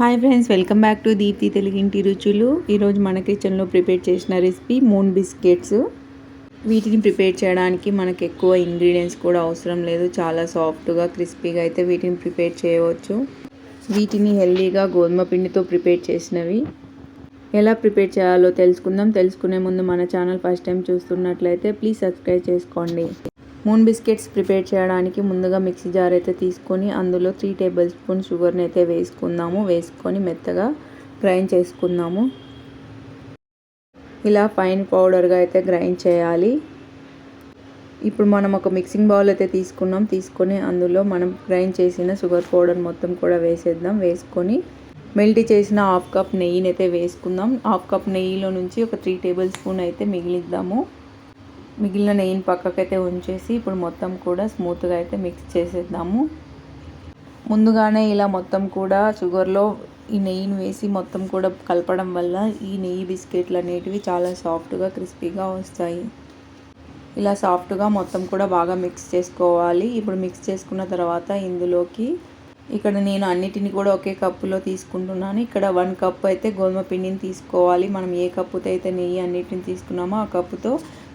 Hi friends welcome back to Deepthi తెలుగింటి రుచులు ఈరోజు మన కిచెన్లో ప్రిపేర్ చేసిన రెసిపీ మూన్ బిస్కెట్స్ వీటిని ప్రిపేర్ చేయడానికి మనకు ఎక్కువ ఇంగ్రీడియంట్స్ కూడా అవసరం లేదు. చాలా సాఫ్ట్గా క్రిస్పీగా అయితే వీటిని ప్రిపేర్ చేయవచ్చు. వీటిని హెల్దీగా గోధుమ పిండితో ప్రిపేర్ చేసినవి. ఎలా ప్రిపేర్ చేయాలో తెలుసుకుందాం. తెలుసుకునే ముందు మన ఛానల్ ఫస్ట్ టైం చూస్తున్నట్లయితే ప్లీజ్ సబ్స్క్రైబ్ చేసుకోండి. మూన్ బిస్కెట్స్ ప్రిపేర్ చేయడానికి ముందుగా మిక్సీ జార్ అయితే తీసుకొని అందులో త్రీ టేబుల్ స్పూన్ షుగర్ని అయితే వేసుకుందాము. వేసుకొని మెత్తగా గ్రైండ్ చేసుకుందాము. ఇలా ఫైన్ పౌడర్గా అయితే గ్రైండ్ చేయాలి. ఇప్పుడు మనం ఒక మిక్సింగ్ బౌల్ అయితే తీసుకున్నాం. తీసుకొని అందులో మనం గ్రైండ్ చేసిన షుగర్ పౌడర్ మొత్తం కూడా వేసేద్దాం. వేసుకొని మెల్ట్ చేసిన హాఫ్ కప్ నెయ్యిని అయితే వేసుకుందాం. హాఫ్ కప్ నెయ్యిలో నుంచి ఒక త్రీ టేబుల్ స్పూన్ అయితే మిగిలిద్దాము. మిగిలిన నెయ్యిని పక్కకైతే ఉంచేసి ఇప్పుడు మొత్తం కూడా స్మూత్గా అయితే మిక్స్ చేసేద్దాము. ముందుగానే ఇలా మొత్తం కూడా షుగర్లో ఈ నెయ్యిని వేసి మొత్తం కూడా కలపడం వల్ల ఈ నెయ్యి బిస్కెట్లు అనేటివి చాలా సాఫ్ట్గా క్రిస్పీగా వస్తాయి. ఇలా సాఫ్ట్గా మొత్తం కూడా బాగా మిక్స్ చేసుకోవాలి. ఇప్పుడు మిక్స్ చేసుకున్న తర్వాత ఇందులోకి ఇక్కడ నేను అన్నిటిని కూడా ఒకే కప్పులో తీసుకుంటున్నాను. ఇక్కడ వన్ కప్ అయితే గోధుమ పిండిని తీసుకోవాలి. మనం ఏ కప్పుతో అయితే నెయ్యి అన్నిటిని తీసుకున్నామో ఆ కప్పుతో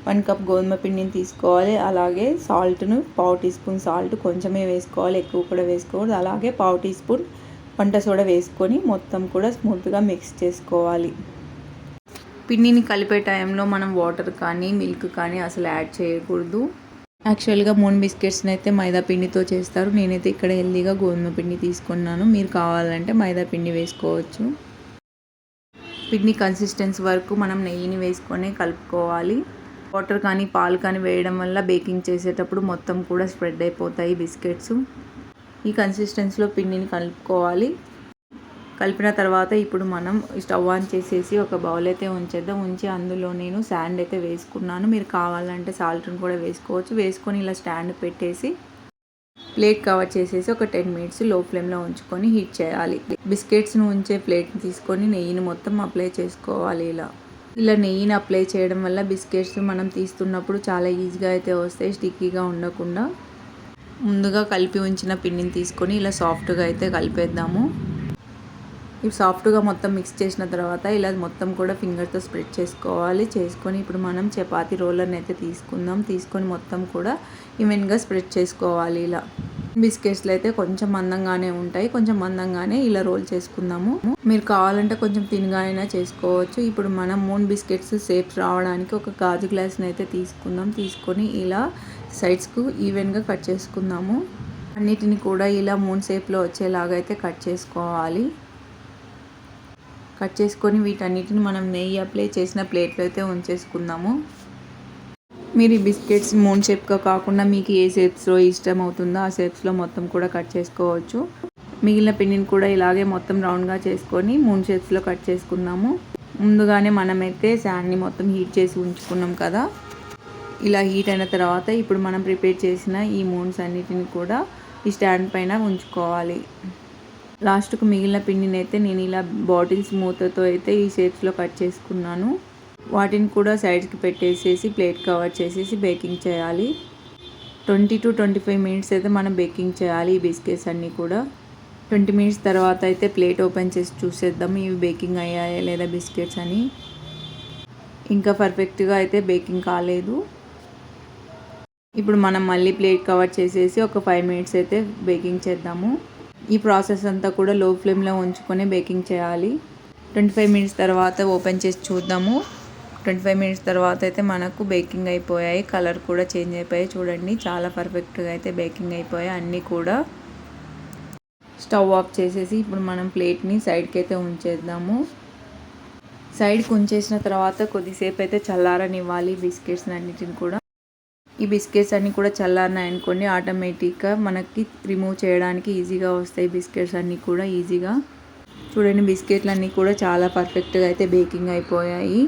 వన్ కప్ గోధుమ పిండిని తీసుకోవాలి. అలాగే సాల్ట్ను పావు టీ స్పూన్ సాల్ట్ కొంచెమే వేసుకోవాలి. ఎక్కువ కూడా వేసుకోకూడదు. అలాగే పావు టీ స్పూన్ వంట సోడా వేసుకొని మొత్తం కూడా స్మూత్గా మిక్స్ చేసుకోవాలి. పిండిని కలిపే టైంలో మనం వాటర్ కానీ మిల్క్ కానీ అసలు యాడ్ చేయకూడదు. యాక్చువల్గా మూన్ బిస్కెట్స్ని అయితే మైదా పిండితో చేస్తారు. నేనైతే ఇక్కడ హెల్దీగా గోధుమ పిండి తీసుకున్నాను. మీరు కావాలంటే మైదా పిండి వేసుకోవచ్చు. పిండి కన్సిస్టెన్సీ వరకు మనం నెయ్యిని వేసుకొని కలుపుకోవాలి. వాటర్ కానీ పాలు కానీ వేయడం వల్ల బేకింగ్ చేసేటప్పుడు మొత్తం కూడా స్ప్రెడ్ అయిపోతాయి బిస్కెట్స్. ఈ కన్సిస్టెన్సీలో పిండిని కలుపుకోవాలి. కలిపిన తర్వాత ఇప్పుడు మనం స్టవ్ ఆన్ చేసేసి ఒక బౌల్ అయితే ఉంచేద్దాం. ఉంచి అందులో నేను శాండ్ అయితే వేసుకున్నాను. మీరు కావాలంటే సాల్ట్ని కూడా వేసుకోవచ్చు. వేసుకొని ఇలా స్టాండ్ పెట్టేసి ప్లేట్ కవర్ చేసేసి ఒక టెన్ మినిట్స్లో ఫ్లేమ్లో ఉంచుకొని హీట్ చేయాలి. బిస్కెట్స్ను ఉంచే ప్లేట్ని తీసుకొని నెయ్యిని మొత్తం అప్లై చేసుకోవాలి ఇలా. ఇలా నెయ్యిని అప్లై చేయడం వల్ల బిస్కెట్స్ మనం తీస్తున్నప్పుడు చాలా ఈజీగా అయితే వస్తాయి స్టిక్కీగా ఉండకుండా. ముందుగా కలిపి ఉంచిన పిండిని తీసుకొని ఇలా సాఫ్ట్గా అయితే కలిపేద్దాము. ఇవి సాఫ్ట్గా మొత్తం మిక్స్ చేసిన తర్వాత ఇలా మొత్తం కూడా ఫింగర్తో స్ప్రెడ్ చేసుకోవాలి. చేసుకొని ఇప్పుడు మనం చపాతీ రోలర్ని అయితే తీసుకుందాం. తీసుకొని మొత్తం కూడా ఈవెన్గా స్ప్రెడ్ చేసుకోవాలి ఇలా. బిస్కెట్స్లో అయితే కొంచెం మందంగానే ఉంటాయి. కొంచెం మందంగానే ఇలా రోల్ చేసుకుందాము. మీరు కావాలంటే కొంచెం తినగా అయినా చేసుకోవచ్చు. ఇప్పుడు మనం మూన్ బిస్కెట్స్ షేప్స్ రావడానికి ఒక గాజు గ్లాస్ని అయితే తీసుకుందాం. తీసుకొని ఇలా సైడ్స్కు ఈవెన్గా కట్ చేసుకుందాము. అన్నిటిని కూడా ఇలా మూన్ షేప్లో వచ్చేలాగా అయితే కట్ చేసుకోవాలి. కట్ చేసుకొని వీటన్నిటిని మనం నెయ్యి అప్లై చేసిన ప్లేట్లో అయితే ఉంచేసుకుందాము. మీరు ఈ బిస్కెట్స్ మూన్ షేప్గా కాకుండా మీకు ఏ షేప్స్లో ఇష్టం అవుతుందో ఆ షేప్స్లో మొత్తం కూడా కట్ చేసుకోవచ్చు. మిగిలిన పిండిని కూడా ఇలాగే మొత్తం రౌండ్గా చేసుకొని మూన్ షేప్స్లో కట్ చేసుకుందాము. ముందుగానే మనమైతే శాండ్ని మొత్తం హీట్ చేసి ఉంచుకున్నాం కదా. ఇలా హీట్ అయిన తర్వాత ఇప్పుడు మనం ప్రిపేర్ చేసిన ఈ మూన్స్ అన్నిటిని కూడా ఈ స్టాండ్ పైన ఉంచుకోవాలి. లాస్ట్కు మిగిలిన పిండిని అయితే నేను ఇలా బాటిల్స్ మూతతో అయితే ఈ షేప్స్లో కట్ చేసుకున్నాను. వాటిని కూడా సైడ్స్కి పెట్టేసేసి ప్లేట్ కవర్ చేసేసి బేకింగ్ చేయాలి. Twenty to twenty five minutes అయితే మనం బేకింగ్ చేయాలి ఈ బిస్కెట్స్ అన్నీ కూడా. ట్వంటీ మినిట్స్ తర్వాత అయితే ప్లేట్ ఓపెన్ చేసి చూసేద్దాం ఇవి బేకింగ్ అయ్యాయా లేదా బిస్కెట్స్ అని. ఇంకా పర్ఫెక్ట్గా అయితే బేకింగ్ కాలేదు. ఇప్పుడు మనం మళ్ళీ ప్లేట్ కవర్ చేసేసి ఒక ఫైవ్ మినిట్స్ అయితే బేకింగ్ చేద్దాము. ఈ ప్రాసెస్ అంతా కూడా లో ఫ్లేమ్లో ఉంచుకొని బేకింగ్ చేయాలి. ట్వంటీ ఫైవ్ మినిట్స్ తర్వాత ఓపెన్ చేసి చూద్దాము. ట్వంటీ ఫైవ్ మినిట్స్ తర్వాత అయితే మనకు బేకింగ్ అయిపోయాయి కలర్ కూడా చేంజ్ అయిపోయాయి. చూడండి చాలా పర్ఫెక్ట్గా అయితే బేకింగ్ అయిపోయాయి. అన్నీ కూడా స్టవ్ ఆఫ్ చేసేసి ఇప్పుడు మనం ప్లేట్ని సైడ్కి అయితే ఉంచేద్దాము. సైడ్కి ఉంచేసిన తర్వాత కొద్దిసేపు అయితే చల్లారనివ్వాలి బిస్కెట్స్ అన్నిటిని కూడా. ఈ బిస్కెట్స్ అన్నీ కూడా చల్లారినాయి అనుకోండి ఆటోమేటిక్గా మనకి రిమూవ్ చేయడానికి ఈజీగా వస్తాయి బిస్కెట్స్ అన్నీ కూడా ఈజీగా. చూడండి బిస్కెట్లు అన్నీ కూడా చాలా పర్ఫెక్ట్గా అయితే బేకింగ్ అయిపోయాయి.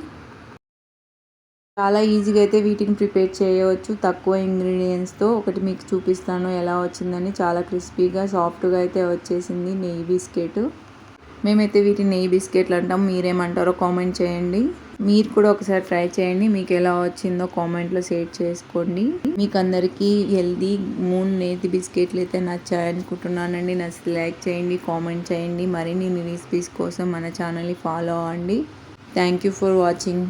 చాలా ఈజీగా అయితే వీటిని ప్రిపేర్ చేయవచ్చు. తక్కువ ఇంగ్రీడియంట్స్తో ఒకటి మీకు చూపిస్తాను ఎలా వచ్చిందని. చాలా క్రిస్పీగా సాఫ్ట్గా అయితే వచ్చేసింది నెయ్యి బిస్కెట్. మేమైతే వీటిని నెయ్యి బిస్కెట్లు అంటాం. మీరేమంటారో కామెంట్ చేయండి. మీరు కూడా ఒకసారి ట్రై చేయండి. మీకు ఎలా వచ్చిందో కామెంట్లో షేర్ చేసుకోండి. మీకు అందరికీ హెల్దీ మూన్ నేతి బిస్కెట్లు అయితే నచ్చాయనుకుంటున్నానండి. నచ్చితే లైక్ చేయండి కామెంట్ చేయండి. మరిన్ని రెసిపీస్ కోసం మన ఛానల్ని ఫాలో అవ్వండి. Thank you for watching